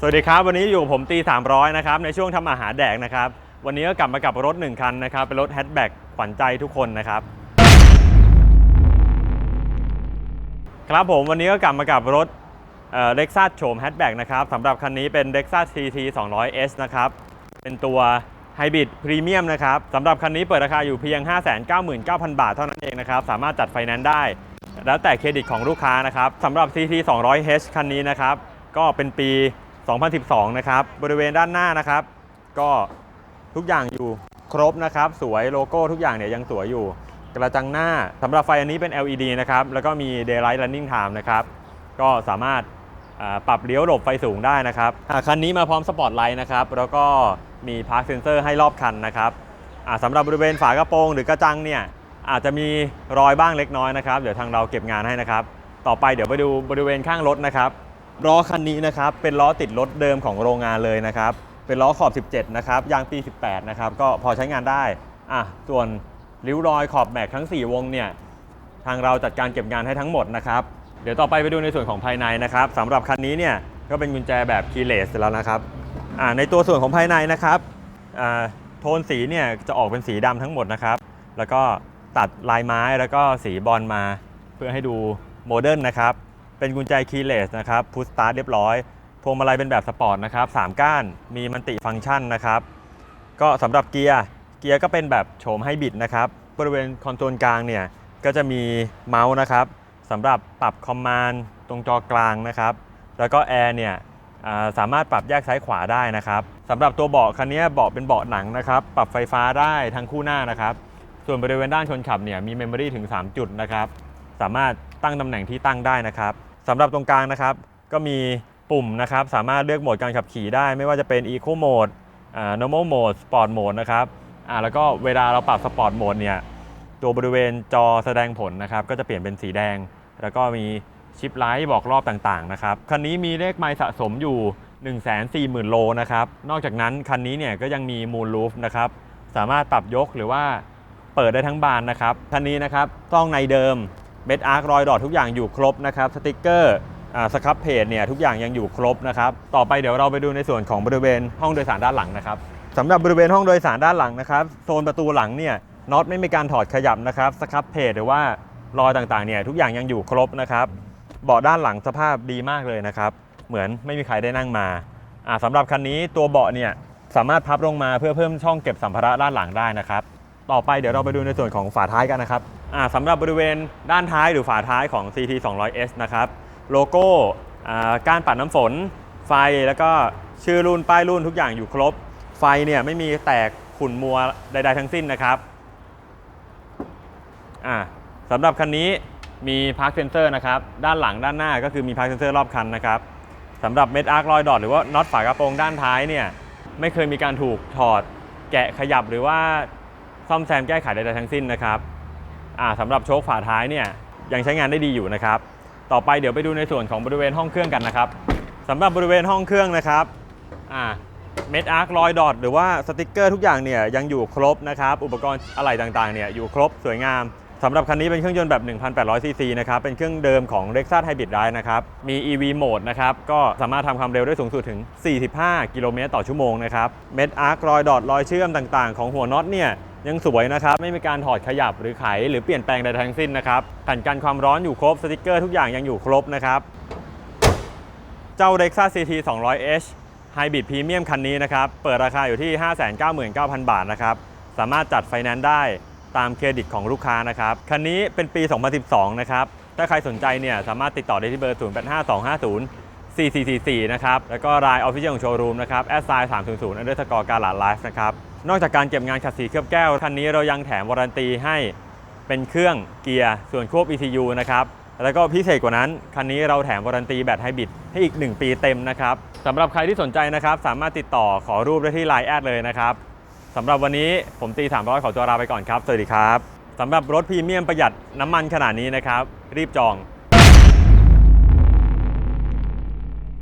สวัสดีครับ วันนี้อยู่ผมตี 300 นะครับในช่วงทำอาหารแดกนะครับ วันนี้ก็กลับมากับรถ 1 คันนะครับ เป็นรถแฮชแบ็กขวัญใจทุกคนนะครับ ครับผมวันนี้ก็กลับมากับรถเล็กซัสโฉมแฮชแบ็กนะครับสำหรับคันนี้เป็น Lexus CT 200S นะครับ เป็นตัวไฮบริดพรีเมียมนะครับสำหรับคันนี้เปิดราคาอยู่เพียง 599,000 บาทเท่านั้นเองนะครับ สามารถจัดไฟแนนซ์ได้ แล้วแต่เครดิตของลูกค้านะครับสำหรับ CT 200H คันนี้นะครับ ก็เป็นปี 2012 นะครับ บริเวณด้านหน้านะครับ ก็ทุกอย่างอยู่ครบนะครับ สวยโลโก้ทุกอย่างเนี่ยยังสวยอยู่ กระจังหน้าสำหรับไฟอันนี้เป็น LED นะครับ แล้วก็มี Daylight Running Time นะครับ ก็สามารถปรับเลี้ยวหลบไฟสูงได้นะครับคันนี้มาพร้อมสปอตไลท์นะครับ แล้วก็มีพาร์คเซนเซอร์ให้รอบคันนะครับสำหรับบริเวณฝากระโปรงหรือกระจังเนี่ยอาจจะมีรอยบ้างเล็กน้อยนะครับ เดี๋ยวทางเราเก็บงานให้นะครับ ต่อไปเดี๋ยวไปดูบริเวณข้างรถนะครับ ล้อคันนี้นะครับเป็นล้อติดรถเดิมของโรงงานเลยนะครับ เป็นล้อขอบ 17 นะครับยางปี 18 นะครับ ก็พอใช้งานได้อะส่วนริ้วรอยขอบแม็กทั้ง 4 วงเนี่ยทางเราจัดการเก็บงานให้ทั้งหมดนะครับ เดี๋ยวต่อไปไปดูในส่วนของภายในนะครับสำหรับคันนี้เนี่ยก็เป็นกุญแจแบบคีย์เลสแล้วนะครับอ่าในตัวส่วนของภายในนะครับอ่าโทนสีเนี่ยจะออกเป็นสีดำทั้งหมดนะครับ แล้วก็ตัดลายไม้แล้วก็สีบอลมา เพื่อให้ดูโมเดิร์นนะครับ เป็นกุญแจคีย์เลสนะครับพุชสตาร์ทเรียบร้อย พวงมาลัยเป็นแบบสปอร์ตนะครับสามก้านมีมันติฟังก์ชันนะครับ ก็สำหรับเกียร์เกียร์ก็เป็นแบบโฉมให้บิดนะครับบริเวณคอนโซลกลางเนี่ยก็จะมีเมาส์นะครับสำหรับปรับคอมมานด์ตรงจอกลางนะครับ แล้วก็แอร์เนี่ยสามารถปรับแยกซ้ายขวาได้นะครับสำหรับตัวเบาะคันนี้เบาะเป็นเบาะหนังนะครับ ปรับไฟฟ้าได้ทั้งคู่หน้านะครับ ส่วนบริเวณด้านคนขับเนี่ยมีเมมโมรี่ถึง 3 จุดนะครับ สามารถตั้งตำแหน่งที่ตั้งได้นะครับ สำหรับตรงกลางนะครับ ก็มีปุ่มนะครับ สามารถเลือกโหมดการขับขี่ได้ ไม่ว่าจะเป็น Eco Mode อ่า Normal Mode Sport Mode นะครับอ่าแล้วก็เวลาเราปรับ Sport Mode เนี่ยตัวบริเวณจอแสดงผลนะครับ ก็จะเปลี่ยนเป็นสีแดง แล้วก็มีชิปไลท์บอกรอบต่างๆนะครับ คันนี้มีเลขไมล์สะสมอยู่ 140,000 โลนะครับ นอกจากนั้นคันนี้เนี่ยก็ยังมีมูลลูฟนะครับ สามารถปรับยกหรือว่าเปิดได้ทั้งบานนะครับ คันนี้นะครับต้องในเดิม เม็ดอาร์ครอยดอททุกอย่างอยู่ครบนะครับสติกเกอร์สครับเพจเนี่ยทุกอย่างยังอยู่ครบนะครับต่อไปเดี๋ยวเราไปดูในส่วนของบริเวณห้องโดยสารด้านหลังนะครับสำหรับบริเวณห้องโดยสารด้านหลังนะครับโซนประตูหลังเนี่ยน็อตไม่มีการถอดขยับนะครับสครับเพจหรือว่ารอยต่างๆเนี่ยทุกอย่างยังอยู่ครบนะครับเบาะด้านหลังสภาพดีมากเลยนะครับเหมือนไม่มีใครได้นั่งมาอ่าสำหรับคันนี้ตัวเบาะเนี่ยสามารถพับลงมาเพื่อเพิ่มช่องเก็บสัมภาระด้านหลังได้นะครับ ต่อไปเดี๋ยวเราไปดูในส่วนของฝาท้ายกันนะครับอ่าสำหรับบริเวณด้านท้ายหรือฝาท้ายของ CT 200S นะครับโลโก้กานปัดน้ำฝน ไฟแล้วก็ชื่อรุ่นป้ายรุ่นทุกอย่างอยู่ครบ ไฟเนี่ยไม่มีแตกขุ่นมัวใด ๆ ทั้งสิ้นนะครับอ่าสำหรับคันนี้มีพาร์คเซนเซอร์นะครับด้านหลังด้านหน้าก็คือมีพาร์คเซนเซอร์รอบคันนะครับสำหรับเม็ดอาร์คลอยดอทหรือว่าน็อตฝากระโปรงด้านท้ายเนี่ยไม่เคยมีการถูกถอดแกะขยับหรือว่า ซ่อมแซมแก้ไขใดๆทั้งสิ้นนะครับสำหรับโชคฝาท้ายเนี่ยยังใช้งานได้ดีอยู่นะครับ ต่อไปเดี๋ยวไปดูในส่วนของบริเวณห้องเครื่องกันนะครับสำหรับบริเวณห้องเครื่องนะครับเม็ดอาร์ครอยดอทหรือว่าสติกเกอร์ทุกอย่างเนี่ยยังอยู่ครบนะครับ อุปกรณ์อะไหล่ต่างๆเนี่ยอยู่ครบสวยงามสำหรับคันนี้เป็นเครื่องยนต์แบบ 1,800 ซีซีนะครับ เป็นเครื่องเดิมของ Lexus Hybrid Drive นะครับ มี EV Mode นะครับ ก็สามารถทำความเร็วได้สูงสุดถึง 45 กิโลเมตรต่อชั่วโมงนะครับ เม็ดอาร์ครอยดอทรอยเชื่อมต่างๆ ของหัวน็อตเนี่ย ยังสวยนะครับ ไม่มีการถอดขยับหรือไข หรือเปลี่ยนแปลงใดทั้งสิ้นนะครับแผ่นกันความร้อนอยู่ครบสติกเกอร์ทุกอย่างยังอยู่ครบนะครับเจ้า Lexus CT 200H Hybrid Premium คันนี้นะครับเปิดราคาอยู่ที่ 599,000 บาทนะครับสามารถจัดไฟแนนซ์ได้ตามเครดิตของลูกค้านะครับคันนี้เป็นปี 2012 นะครับถ้าใครสนใจเนี่ยสามารถติดต่อได้ที่เบอร์ 085250 4444 นะครับ แล้วก็รายออฟฟิเชียลของโชว์รูมนะครับแอสไซน์300อันเดอร์สกอร์การ์ลาไลฟ์นะครับ นอกจากการเก็บงานขัดสีเคลือบแก้ว คันนี้เรายังแถมวารันตีให้เป็นเครื่องเกียร์ส่วนควบ ECU นะครับ แล้วก็พิเศษกว่านั้น คันนี้เราแถมวารันตีแบตไฮบริดให้อีก 1 ปีเต็มนะครับสำหรับใครที่สนใจนะครับ สามารถติดต่อขอรูปได้ที่ Line แอดเลยนะครับสำหรับวันนี้ผมตี300ขอตัวลาไปก่อนครับ สวัสดีครับสำหรับรถพรีเมียมประหยัดน้ำมันขนาดนี้นะครับ รีบจอง